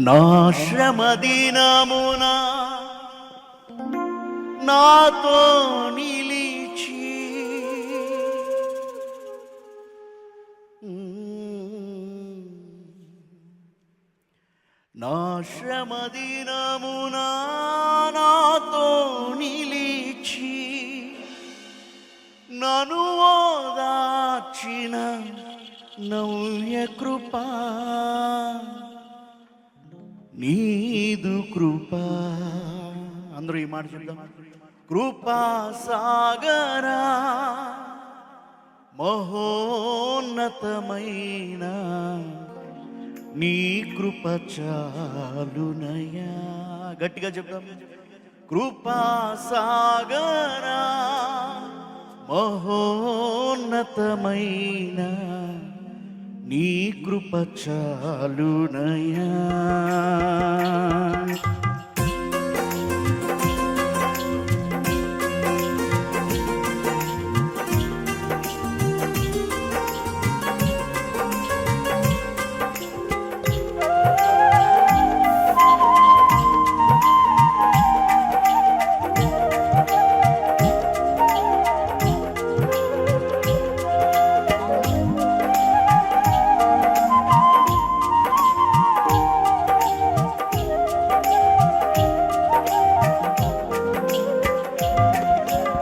నా శ్రమ నాతో నిలిచి. నా శ్రమ నాతో నిలిచి నను ఓదార్చిన నవ్య కృపా. నీదు కృపా. అందరూ ఈ మాట చెప్దాం. కృపా సాగరా మహోన్నతమైన నీ కృప చాలునయా గట్టిగా చెప్దాం. కృపా సాగరా మహోన్నతమైన నీ కృప చాలునయా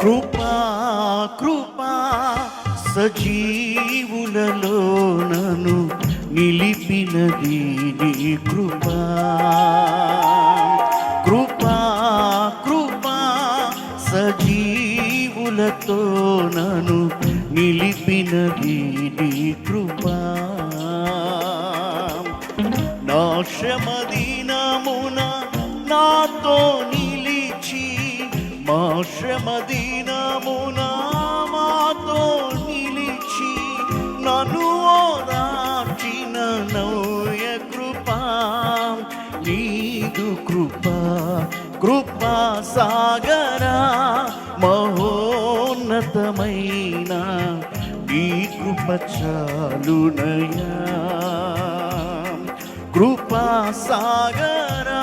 కృపా కృపా సజీవులలో నను నిలిపినది నీ కృపా. కృపా కృపా సజీవులతో నను నిలిపినది నీ కృపా. నాశమదీనమున నాతో నిలిచి మాశమదీ కృపా సాగరా మహోన్నతమైన ఈ కృప చాలునయా కృపా సాగరా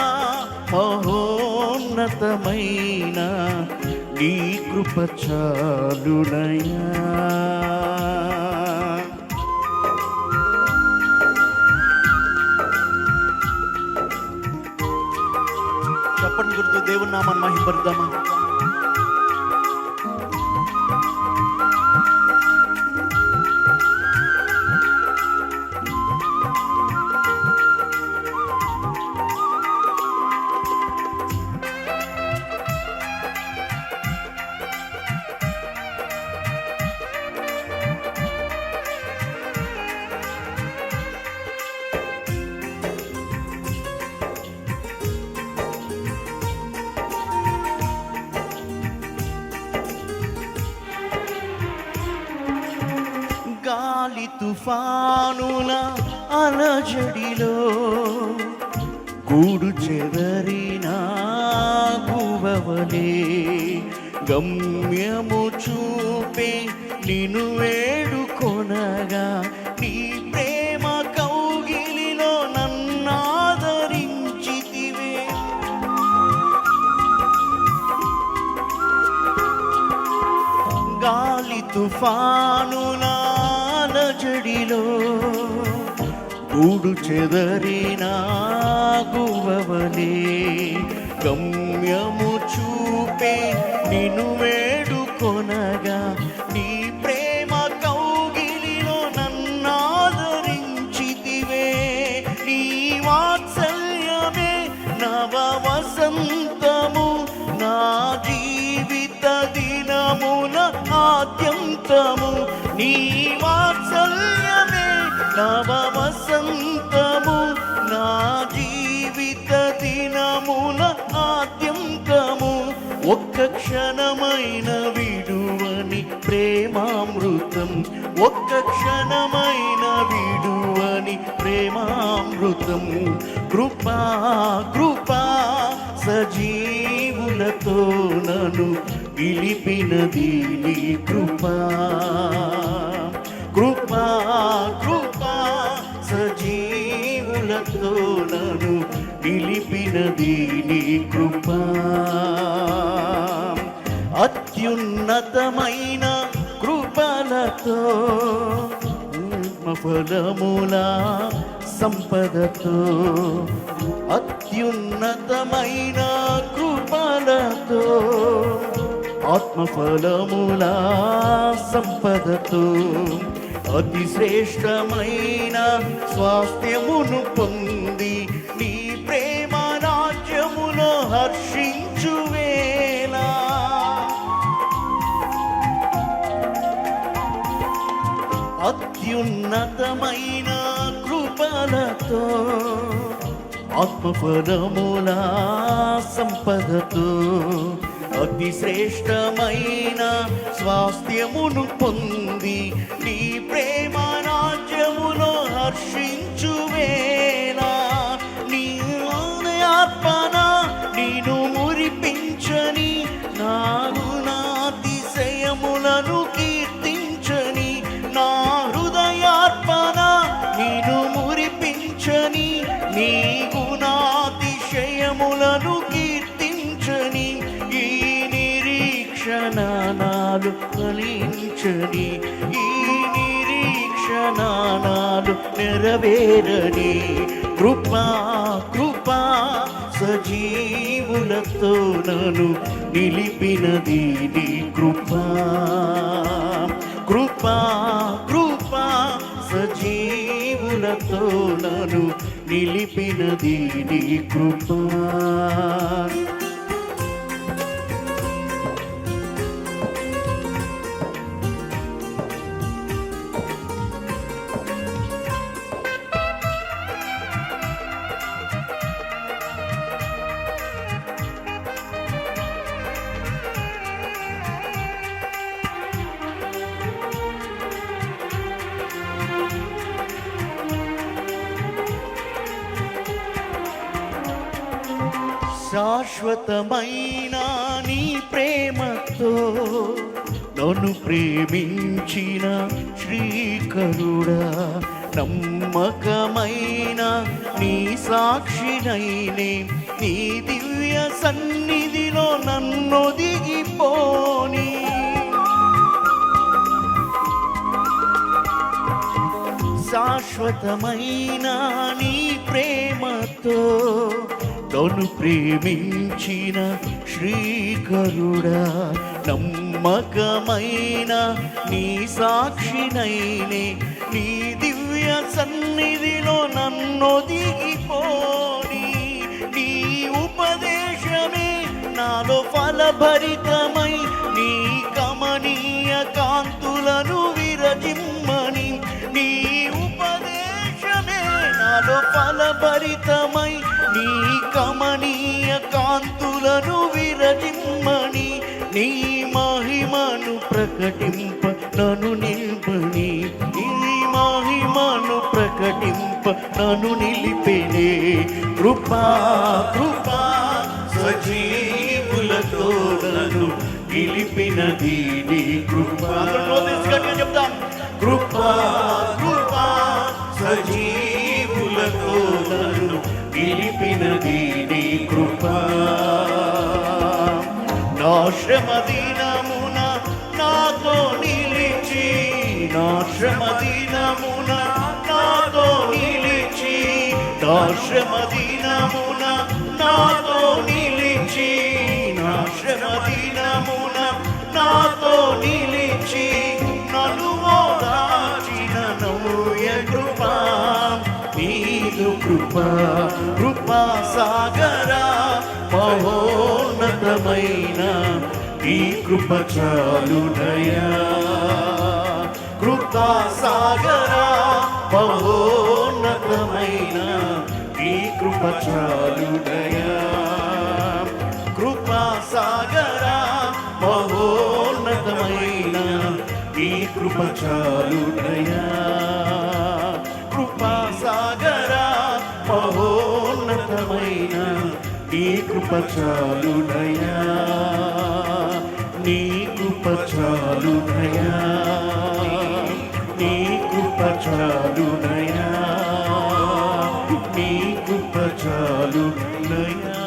మహోన్నతమైన నీ కృప దేవుని నామాన్ని మహిపడదామా గాలి అలజడిలో గూడు చెదరిన గువవలే గమ్యము చూపే నిను వేడుకొనగా నీ ప్రేమ కౌగిలిలో నన్నాదరించితివే. గాలి తుఫానుల జడిలో గూడు చెదరిన గువవలే గమ్యము చూపే నిను వేడుకొనగా నీ ప్రేమ కౌగిలిలో నన్నాదరించితివే. నీ వాత్సల్యమే నవ వసంతము నా జీవిత దినమున ఆద్యంతము. నీ వా నవ వసంతము నా జీవిత దినమున ఆద్యంతము ఒక్క క్షణమైన విడువని ప్రేమామృతం ఒక్క క్షణమైన విడువని ప్రేమామృతం. కృపా కృపా సజీవులతో నను పిలిపినది నీ కృపా. కృపా నిలిపినది నీ కృప. అత్యున్నతమైన కృపలతో ఫలముల సంపదతో అత్యున్నతమైన కృపలతో ఆత్మఫలముల సంపదతో అతి శ్రేష్టమైన స్వాస్థ్యమును పొంది రాజ్యములో అత్యున్నతమైన కృపలతో ఆత్మఫలముల సంపదతో అతి శ్రేష్టమైన స్వాస్థ్యమును పొంది నీ ప్రేమ రాజ్యములో హర్షించువే. నాలు ఫలించని ఈ నిరీక్షణ నాలు నెరవేరని కృపా కృపా సజీవులతో నను నిలిపినది నీ కృపా. కృపా కృపా సజీవులతో నను నిలిపినది నీ కృపా. శాశ్వతమైన నీ ప్రేమతో నన్ను ప్రేమించిన శ్రీకరుడా నమ్మకమైన నీ సాక్షినైనే నీ దివ్య సన్నిధిలో నన్ను దిగిపోని. శాశ్వతమైన నీ ప్రేమతో తను ప్రేమించిన శ్రీకరుడా నమ్మకమైన నీ సాక్షినైనే నీ దివ్య సన్నిధిలో నన్ను దిగిపోని. నీ ఉపదేశమే నాలో ఫలభరితమై నీ కమనీయ కాంతులను విరజిమ్మని. నీ ఉపదేశమే నాలో ఫలభరితమై నీ కమనీయ కాంతులను విరజిమ్మని నీ మహిమను ప్రకటింప నన్ను నిల్పని. నీ మహిమను ప్రకటింప నన్ను నిలిపెనే. కృపా కృపా సజీవులతో నన్ను నిలిపినది నీ కృపా. చెప్తాం కృపా కృపా సజీవులతో కృపా. నా శ్రమ దినమున నాతో నిలిచి నా శ్రమ దినమున నాతో నిలిచి నా శ్రమ దినమున నాతో నిలిచి నా శ్రమ దినమున నాతో నిలిచి నన్ను ఓదాచిన నవ్య కృపా. నీదు కృపా కృపా సాగరా. మహోన్నతమైన ఈ కృప చాలునయా కృపా సాగరా మహోన్నతమైన ఈ కృప చాలునయా కృపా సాగరా మహోన్నతమైన ఈ కృప చాలునయా నీ కృప నీ కృప చాలునయా నీ కృప చాలునయా నీ కృప నయా.